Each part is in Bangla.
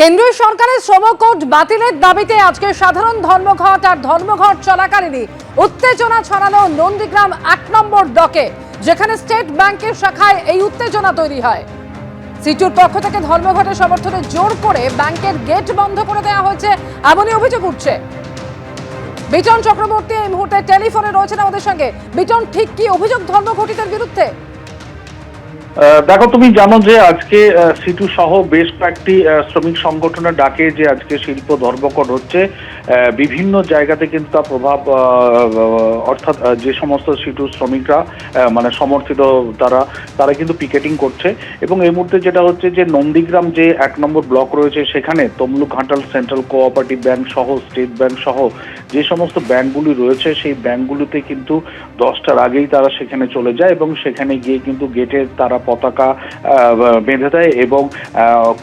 কেন্দ্রীয় সরকারের শ্রম কোড বাতিলের দাবিতে আজকে সাধারণ ধর্মঘট আর ধর্মঘট চলাকালীনই উত্তেজনা ছড়ানো নন্দীগ্রাম এক নম্বর ডকে যেখানে স্টেট ব্যাংকের শাখায় এই উত্তেজনা তৈরি হয়। সিটুর পক্ষ থেকে ধর্মঘটের সমর্থনে জোর করে ব্যাংকের গেট বন্ধ করে দেওয়া হয়েছে এমনই অভিযোগ উঠছে। বিটন চক্রবর্তী এই মুহূর্তে টেলিফোনে রয়েছেন আমাদের সঙ্গে। বিটন, ঠিক কি অভিযোগ ধর্মঘটিতের বিরুদ্ধে? দেখো, তুমি জানো যে আজকে সিটু সহ বেশ কয়েকটি শ্রমিক সংগঠনের ডাকে যে আজকে শিল্প ধর্মকট হচ্ছে বিভিন্ন জায়গাতে কিন্তু তার প্রভাব অর্থাৎ যে সমস্ত সিটু শ্রমিকরা মানে সমর্থিত তারা তারা কিন্তু পিকেটিং করছে। এবং এই মুহূর্তে যেটা হচ্ছে যে নন্দীগ্রাম যে এক নম্বর ব্লক রয়েছে, সেখানে Tamluk Ghatal central cooperative bank সহ, স্টেট ব্যাংক সহ, যে সমস্ত ব্যাংকগুলি রয়েছে, সেই ব্যাংকগুলিতে কিন্তু দশটার আগেই তারা সেখানে চলে যায় এবং সেখানে গিয়ে কিন্তু গেটে তারা পতাকা বেঁধে দেয় এবং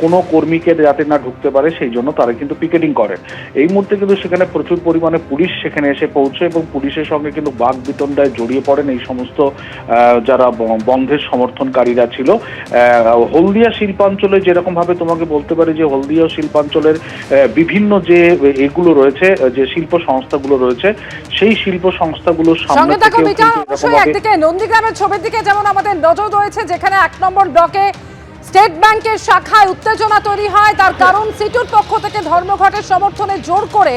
কোনো কর্মীকে যাতে না ঢুকতে পারে সেই জন্য তারা কিন্তু পিকেটিং করে। এই মুহূর্তে কিন্তু সেখানে প্রচুর পরিমাণে পুলিশ সেখানে এসে পৌঁছে এবং পুলিশের সঙ্গে কিন্তু বাঘ বিতণ্ডায় জড়িয়ে পড়েন এই সমস্ত যারা বন্ধের সমর্থনকারীরা ছিল। হলদিয়া শিল্পাঞ্চলে যেরকম ভাবে তোমাকে বলতে পারি যে হলদিয়া শিল্পাঞ্চলের বিভিন্ন যে এগুলো রয়েছে যে শিল্প সংস্থাগুলো রয়েছে সেই শিল্প সংস্থাগুলোর সামনে থাকো একদিকে নন্দীগ্রামের ছবির দিকে যেমন আমাদের নজর রয়েছে যেখানে এক নম্বর ব্লকে স্টেট ব্যাংকের শাখায় উত্তেজনা তৈরি হয়। তার কারণ সিটুর পক্ষ থেকে ধর্মঘটের সমর্থনে জোর করে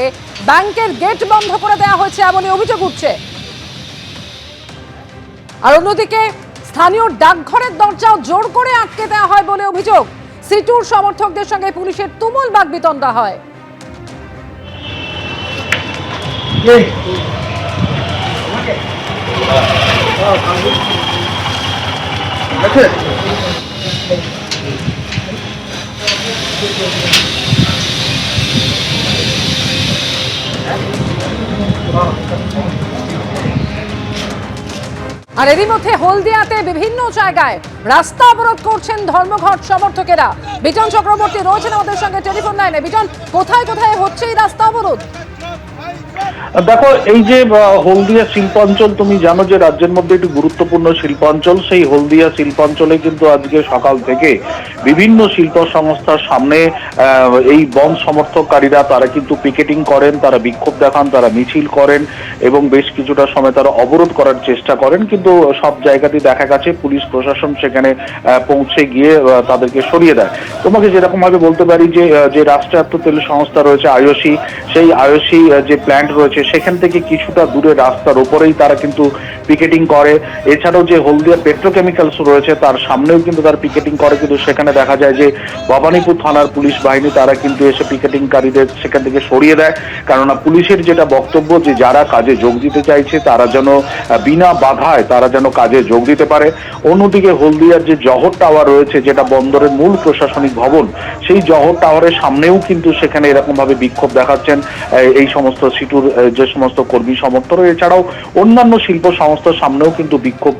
ব্যাংকের গেট বন্ধ করে দেওয়া হয়েছে এমনই অভিযোগ উঠছে। আর অন্যদিকে স্থানীয় ডাকঘরের দরজাও জোর করে আটকে দেওয়া হয় বলে অভিযোগ। সিটুর সমর্থকদের সঙ্গে পুলিশের তুমুল বাগবিতণ্ডা হয়। আর এরই মধ্যে হলদিয়াতে বিভিন্ন জায়গায় রাস্তা অবরোধ করছেন ধর্মঘট সমর্থকেরা। বিজন চক্রবর্তী রয়েছেন আমাদের সঙ্গে টেলিফোন লাইনে। বিজন কোথায় কোথায় হচ্ছে এই রাস্তা অবরোধ? দেখো, এই যে হলদিয়া শিল্পাঞ্চল, তুমি জানো যে রাজ্যের মধ্যে একটি গুরুত্বপূর্ণ শিল্পাঞ্চল, সেই হলদিয়া শিল্পাঞ্চলে কিন্তু আজকে সকাল থেকে বিভিন্ন শিল্প সংস্থার সামনে এই বন সমর্থককারীরা, তারা কিন্তু পিকেটিং করেন, তারা বিক্ষোভ দেখান, তারা মিছিল করেন এবং বেশ কিছুটা সময় তারা অবরোধ করার চেষ্টা করেন। কিন্তু সব জায়গাতেই দেখা গেছে, পুলিশ প্রশাসন সেখানে পৌঁছে গিয়ে তাদেরকে সরিয়ে দেয়। তোমাকে যেরকম ভাবে বলতে পারি যে যে রাষ্ট্রায়ত্ত তেল সংস্থা রয়েছে, আয়সি, সেই আয়সি যে প্ল্যান্ট রয়েছে, সেখান থেকে কিছুটা দূরে রাস্তার উপরেই তারা কিন্তু পিকেটিং করে। এছাড়াও যে হলদিয়া পেট্রোকেমিক্যালস রয়েছে, তার সামনেও কিন্তু তারা পিকেটিং করে। কিন্তু সেখানে দেখা যায় যে ভবানীপুর থানার পুলিশ বাহিনী তারা কিন্তু এসে পিকেটিংকারীদের সেখান থেকে সরিয়ে দেয়। কেননা পুলিশের যেটা বক্তব্য যে যারা কাজে যোগ দিতে চাইছে, তারা যেন বিনা বাধায় তারা যেন কাজে যোগ দিতে পারে। অন্যদিকে হলদিয়ার যে জহর টাওয়ার রয়েছে, যেটা বন্দরের মূল প্রশাসনিক ভবন, সেই জহর টাওয়ারের সামনেও কিন্তু সেখানে এরকম ভাবে বিক্ষোভ দেখাচ্ছেন। এই সমস্ত সিটুর যে সমস্ত কর্মী সমর্থক এছাড়াও অন্যান্য শিল্প সংস্থার সামনেও কিন্তু বিক্ষোভ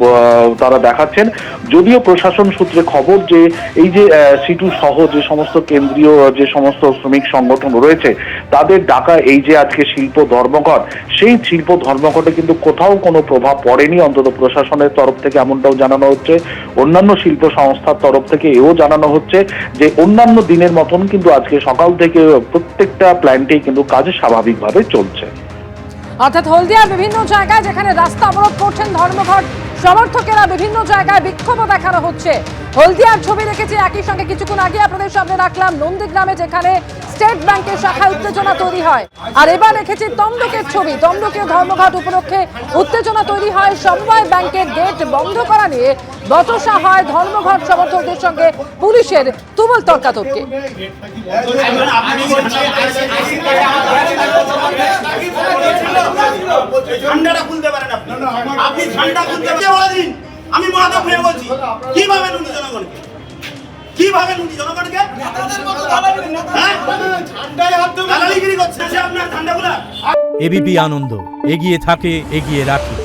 তারা দেখাচ্ছেন। যদিও প্রশাসন সূত্রে খবর যে এই যে সিটু সহ যে সমস্ত কেন্দ্রীয়, যে সমস্ত শ্রমিক সংগঠন রয়েছে, তাদের ডাকা এই যে আজকে শিল্প ধর্মঘট, সেই শিল্প ধর্মঘটে কিন্তু কোথাও কোনো প্রভাব পড়েনি। অন্তত প্রশাসনের তরফ থেকে এমনটাও জানানো হচ্ছে। অন্যান্য শিল্প সংস্থার তরফ থেকে এও জানানো হচ্ছে যে, অন্যান্য দিনের মতন কিন্তু আজকে সকাল থেকে প্রত্যেকটা প্ল্যান্টেই কিন্তু কাজ স্বাভাবিকভাবে চলছে। অর্থাৎ হলদিয়ার বিভিন্ন জায়গায় যেখানে রাস্তা অবরোধ করছেন ধর্মঘট সমর্থকেরা বিভিন্ন জায়গায় বিক্ষোভ দেখানো হচ্ছে। হলদিয়ার ছবি দেখেছি একই সঙ্গে কিছুক্ষণ আগে আপনাদের সামনে রাখলাম নন্দীগ্রামে যেখানে স্টেট ব্যাংকের শাখায় উত্তেজনা তৈরি হয়। আর এবার রেখেছি তমলুকের ছবি। তমলুকে ধর্মঘট উপলক্ষে উত্তেজনা তৈরি হয়। সমবায় ব্যাংকের গেট বন্ধ করা নিয়ে বচসা হয় ধর্মঘট সমর্থকদের সঙ্গে পুলিশের তুমুল তর্কাতর্কি। আপনি ঝান্ডা দিন, আমি মাথা ফিরে বলছি। কীভাবে জনগণকে? কীভাবে জনগণকে? হ্যাঁ? এবিপি আনন্দ, এগিয়ে থাকে, এগিয়ে রাখে।